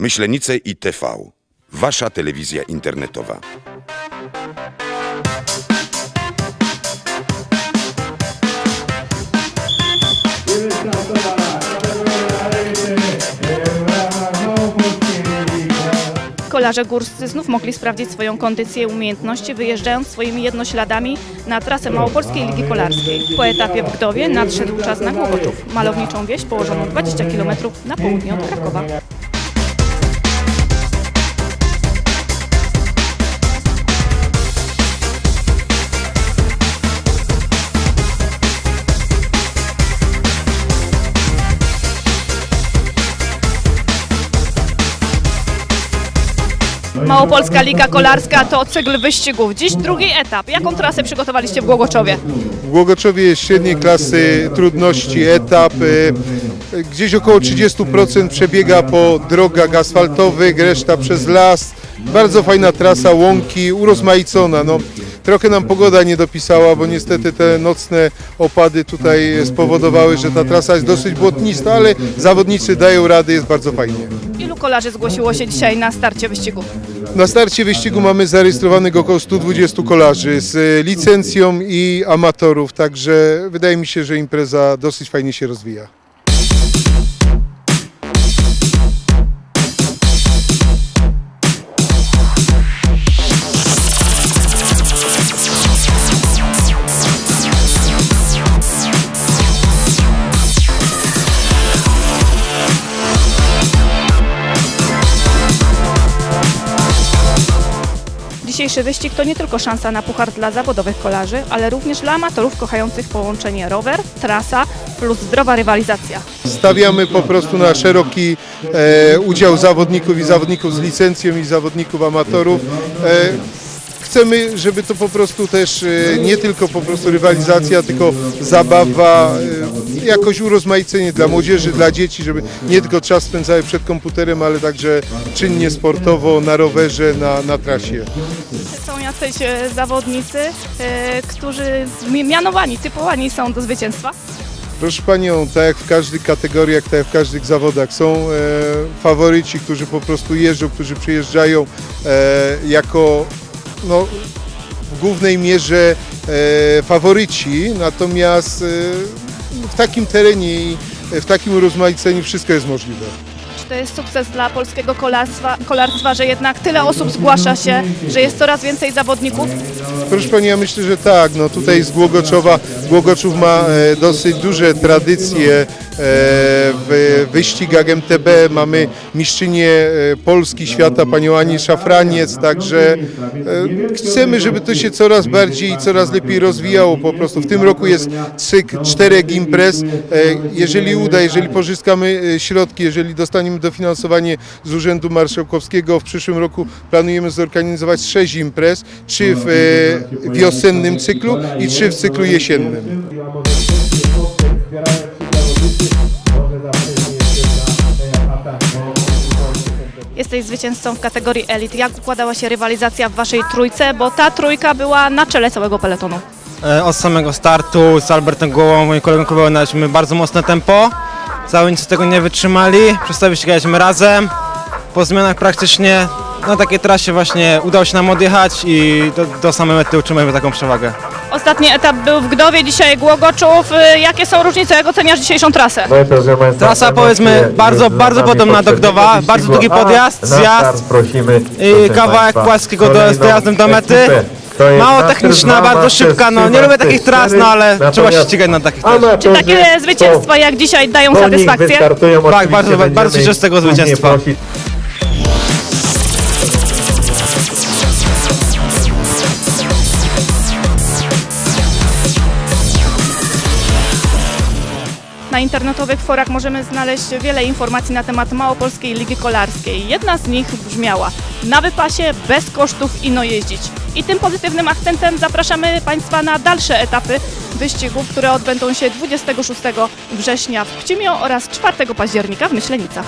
Myślenice i TV. Wasza telewizja internetowa. Kolarze górscy znów mogli sprawdzić swoją kondycję i umiejętności, wyjeżdżając swoimi jednośladami na trasę Małopolskiej Ligi Kolarskiej. Po etapie w Gdowie nadszedł czas na Głogoczów, malowniczą wieś położoną 20 km na południe od Krakowa. Małopolska Liga Kolarska to cykl wyścigów. Dziś drugi etap. Jaką trasę przygotowaliście w Głogoczowie? W Głogoczowie jest średniej klasy trudności etap. e, Gdzieś około 30% przebiega po drogach asfaltowych, reszta przez las. Bardzo fajna trasa, łąki, urozmaicona. No, trochę nam pogoda nie dopisała, bo niestety te nocne opady tutaj spowodowały, że ta trasa jest dosyć błotnista, ale zawodnicy dają rady, jest bardzo fajnie. Ilu kolarzy zgłosiło się dzisiaj na starcie wyścigu? Na starcie wyścigu mamy zarejestrowanych około 120 kolarzy z e, licencją i amatorów, także wydaje mi się, że impreza dosyć fajnie się rozwija. Dzisiejszy wyścig to nie tylko szansa na puchar dla zawodowych kolarzy, ale również dla amatorów kochających połączenie rower, trasa plus zdrowa rywalizacja. Stawiamy po prostu na szeroki e, udział zawodników i zawodników z licencją i zawodników amatorów. E, chcemy, żeby to po prostu też e, nie tylko po prostu rywalizacja, tylko zabawa, e, jakoś urozmaicenie dla młodzieży, dla dzieci, żeby nie tylko czas spędzały przed komputerem, ale także czynnie sportowo, na rowerze, na, na trasie. Są jacyś e, zawodnicy, którzy mi- mianowani, typowani są do zwycięstwa. Proszę Panią, tak jak w każdych kategoriach, tak jak w każdych zawodach są e, faworyci, którzy po prostu jeżdżą, którzy przyjeżdżają e, jako no, w głównej mierze e, faworyci, natomiast e, w takim terenie i w takim urozmaiceniu wszystko jest możliwe. To jest sukces dla polskiego kolarstwa, kolarstwa, że jednak tyle osób zgłasza się, że jest coraz więcej zawodników? Proszę Pani, ja myślę, że tak. No tutaj z Głogoczowa, Głogoczów ma e, dosyć duże tradycje e, w wyścigach MTB. Mamy mistrzynię e, Polski, świata, panią Ani Szafraniec, także chcemy, żeby to się coraz bardziej i coraz lepiej rozwijało po prostu. W tym roku jest cykl czterech imprez. Jeżeli uda, jeżeli pozyskamy środki, jeżeli dostaniemy dofinansowanie z Urzędu Marszałkowskiego, w przyszłym roku planujemy zorganizować sześć imprez, trzy w e, wiosennym cyklu i trzy w cyklu jesiennym. Jesteś zwycięzcą w kategorii elit. Jak układała się rywalizacja w waszej trójce? Bo ta trójka była na czele całego peletonu. E, Od samego startu z Albertem Głową, moim kolegą klubowym, daliśmy bardzo mocne tempo. Zawodnicy tego nie wytrzymali, przez to ścigaliśmy razem. Po zmianach praktycznie na takiej trasie właśnie udało się nam odjechać i do, do samej mety utrzymujemy taką przewagę. Ostatni etap był w Gdowie, dzisiaj Głogoczów. Y, Jakie są różnice? Jak oceniasz dzisiejszą trasę? Trasa, powiedzmy, bardzo- bardzo podobna do Gdowa, bardzo długi podjazd, zjazd i kawałek płaskiego do- z dojazdem do mety. Mało techniczna, bardzo szybka, no nie lubię takich tras, no ale trzeba się ścigać na takich też. Czy takie zwycięstwa jak dzisiaj dają satysfakcję? Tak, bardzo- bardzo się cieszę z tego zwycięstwa. Na internetowych forach możemy znaleźć wiele informacji na temat Małopolskiej Ligi Kolarskiej. Jedna z nich brzmiała na wypasie, bez kosztów ino jeździć. I tym pozytywnym akcentem zapraszamy Państwa na dalsze etapy wyścigów, które odbędą się 26 września w Pcimio oraz 4 października w Myślenicach.